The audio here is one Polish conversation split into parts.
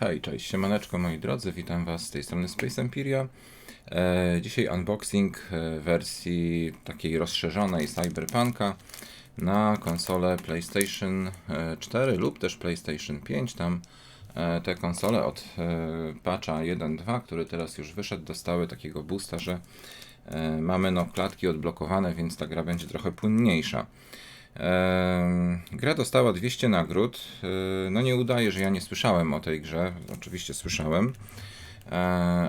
Hej, cześć, siemaneczko moi drodzy, witam was z tej strony Space Empiria. E, dzisiaj unboxing e, wersji takiej rozszerzonej Cyberpunka na konsolę PlayStation e, 4 lub też PlayStation 5. Tam e, te konsole od e, patcha 1.2, który teraz już wyszedł, dostały takiego boosta, że e, mamy no klatki odblokowane, więc ta gra będzie trochę płynniejsza. Gra dostała 200 nagród. No nie udaje, że ja nie słyszałem o tej grze. Oczywiście słyszałem.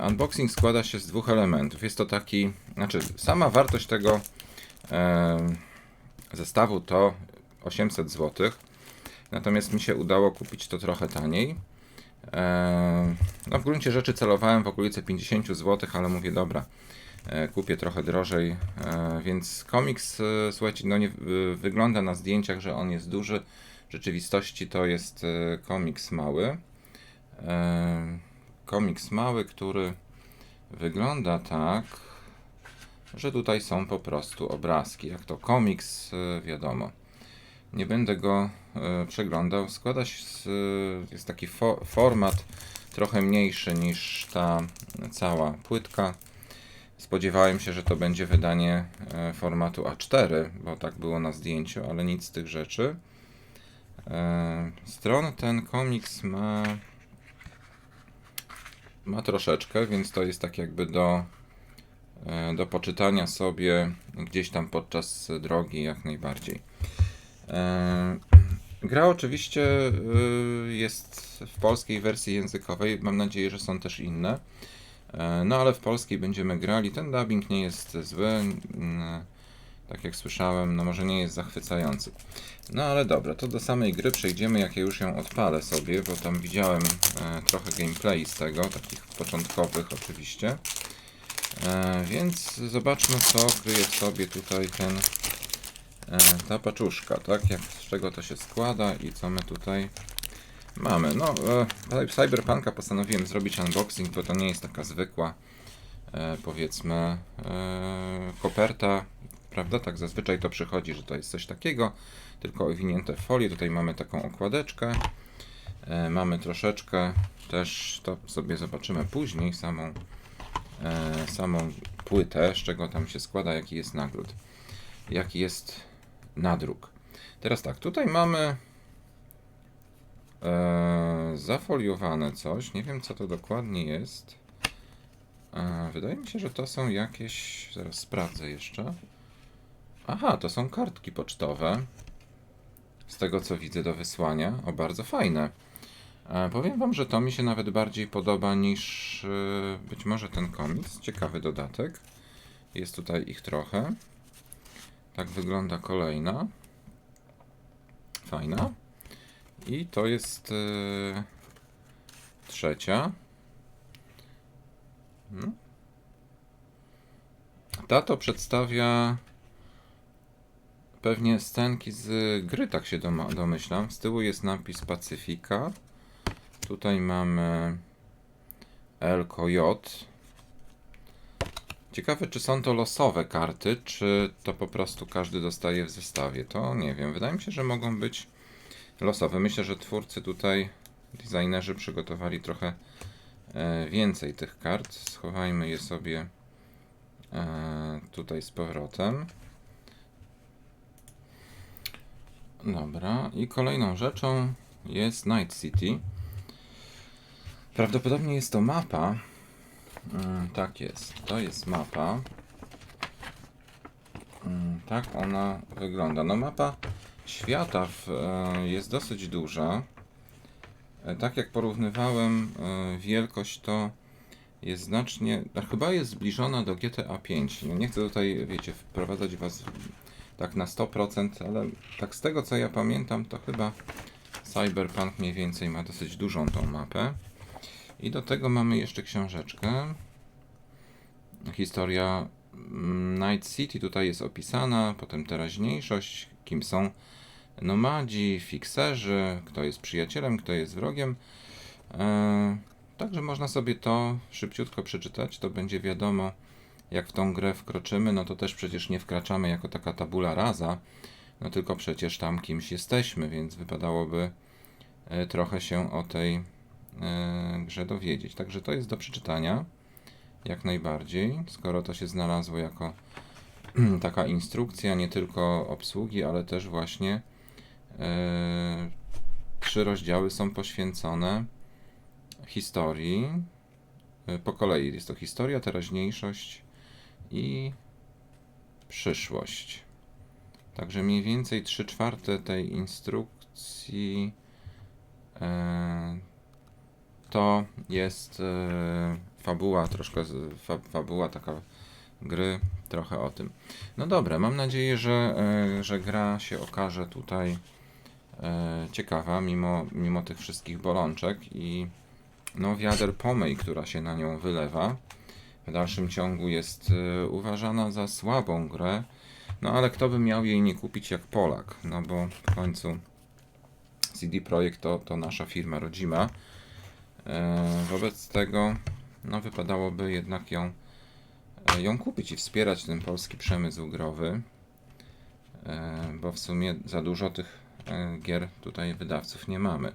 Unboxing składa się z dwóch elementów. Jest to taki, znaczy sama wartość tego zestawu to 800 zł. Natomiast mi się udało kupić to trochę taniej. No w gruncie rzeczy celowałem w okolice 50 zł, ale mówię dobra, kupię trochę drożej, e, więc komiks, e, słuchajcie, no nie wygląda na zdjęciach, że on jest duży. W rzeczywistości to jest e, komiks mały. E, Komiks mały, który wygląda tak, że tutaj są po prostu obrazki. Jak to komiks, e, wiadomo. Nie będę go e, przeglądał. Składa się z, e, jest taki fo, format trochę mniejszy niż ta cała płytka. Spodziewałem się, że to będzie wydanie e, formatu A4, bo tak było na zdjęciu, ale nic z tych rzeczy. E, Stron ten komiks ma ma troszeczkę, więc to jest tak jakby do, e, do poczytania sobie gdzieś tam podczas drogi jak najbardziej. Gra oczywiście jest w polskiej wersji językowej. Mam nadzieję, że są też inne. E, No ale w polskiej będziemy grali. Ten dubbing nie jest zły. Tak jak słyszałem, no może nie jest zachwycający. No ale dobra, to do samej gry przejdziemy, jak ja już ją odpalę sobie, bo tam widziałem e, trochę gameplay z tego, takich początkowych oczywiście. E, więc zobaczmy, co kryje w sobie tutaj ten ta paczuszka, tak? Jak, z czego to się składa i co my tutaj mamy. No, e, Cyberpunka postanowiłem zrobić unboxing, bo to nie jest taka zwykła, e, powiedzmy, e, koperta, prawda? Tak zazwyczaj to przychodzi, że to jest coś takiego, tylko owinięte w folię. Tutaj mamy taką okładeczkę. E, mamy troszeczkę też, to sobie zobaczymy później, samą, e, samą płytę, z czego tam się składa, jaki jest nagród, jaki jest nadruk. Teraz tak, tutaj mamy e, zafoliowane coś, nie wiem co to dokładnie jest. E, wydaje mi się, że to są jakieś, zaraz sprawdzę jeszcze. Aha, to są kartki pocztowe. Z tego co widzę do wysłania. O, bardzo fajne. E, powiem Wam, że to mi się nawet bardziej podoba niż e, być może ten komiks. Ciekawy dodatek. Jest tutaj ich trochę. Tak wygląda kolejna. Fajna. I to jest e, trzecia. No. Ta to przedstawia pewnie scenki z gry, tak się domyślam. Z tyłu jest napis Pacyfika. Tutaj mamy Coyote. Ciekawe, czy są to losowe karty, czy to po prostu każdy dostaje w zestawie. To nie wiem. Wydaje mi się, że mogą być losowe. Myślę, że twórcy tutaj, designerzy przygotowali trochę e, więcej tych kart. Schowajmy je sobie e, tutaj z powrotem. Dobra, i kolejną rzeczą jest Night City. Prawdopodobnie jest to mapa. Mm, tak jest, to jest mapa. Mm, tak ona wygląda. No mapa świata w, e, jest dosyć duża. E, tak jak porównywałem e, wielkość to jest znacznie, a chyba jest zbliżona do GTA 5. No nie chcę tutaj, wiecie, wprowadzać was tak na 100%, ale tak z tego co ja pamiętam, to chyba Cyberpunk mniej więcej ma dosyć dużą tą mapę. I do tego mamy jeszcze książeczkę. Historia mm, Night City tutaj jest opisana, potem teraźniejszość, kim są nomadzi, fikserzy, kto jest przyjacielem, kto jest wrogiem. E, Także można sobie to szybciutko przeczytać, to będzie wiadomo, jak w tą grę wkroczymy, no to też przecież nie wkraczamy jako taka tabula rasa, no tylko przecież tam kimś jesteśmy, więc wypadałoby e, trochę się o tej e, grze dowiedzieć. Także to jest do przeczytania jak najbardziej, skoro to się znalazło jako taka instrukcja nie tylko obsługi, ale też właśnie trzy rozdziały są poświęcone historii. E, Po kolei jest to historia, teraźniejszość i przyszłość. Także mniej więcej 3 czwarte tej instrukcji e, to jest e, fabuła, troszkę fabuła taka gry, trochę o tym. No dobra, mam nadzieję, że, e, że gra się okaże tutaj e, ciekawa, mimo, mimo tych wszystkich bolączek i no, wiader pomyj, która się na nią wylewa. W dalszym ciągu jest e, uważana za słabą grę, no ale kto by miał jej nie kupić jak Polak? No bo w końcu CD Projekt to, to nasza firma rodzima. E, wobec tego no, wypadałoby jednak ją, e, ją kupić i wspierać ten polski przemysł growy, e, bo w sumie za dużo tych e, gier tutaj wydawców nie mamy.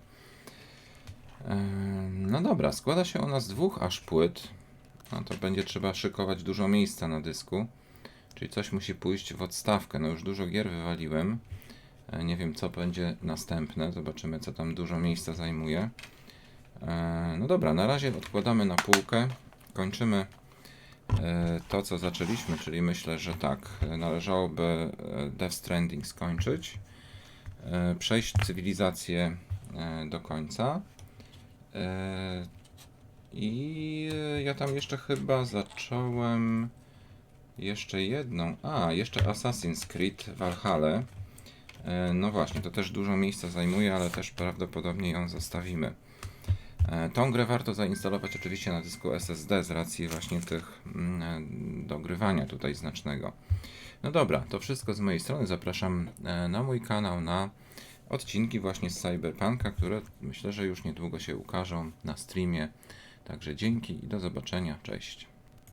E, no dobra, składa się ona z dwóch aż płyt. No to będzie trzeba szykować dużo miejsca na dysku. Czyli coś musi pójść w odstawkę. No już dużo gier wywaliłem. E, Nie wiem, co będzie następne. Zobaczymy, co tam dużo miejsca zajmuje. E, No dobra, na razie odkładamy na półkę. Kończymy e, to, co zaczęliśmy, czyli myślę, że tak, e, należałoby e, Death Stranding skończyć, e, przejść cywilizację e, do końca. E, I e, ja tam jeszcze chyba zacząłem jeszcze jedną. A, jeszcze Assassin's Creed Valhalla. E, No właśnie, to też dużo miejsca zajmuje, ale też prawdopodobnie ją zostawimy. E, Tą grę warto zainstalować oczywiście na dysku SSD z racji właśnie tych mm, e, dogrywania tutaj znacznego. No dobra, to wszystko z mojej strony. Zapraszam e, na mój kanał na odcinki właśnie z Cyberpunka, które myślę, że już niedługo się ukażą na streamie. Także dzięki i do zobaczenia. Cześć.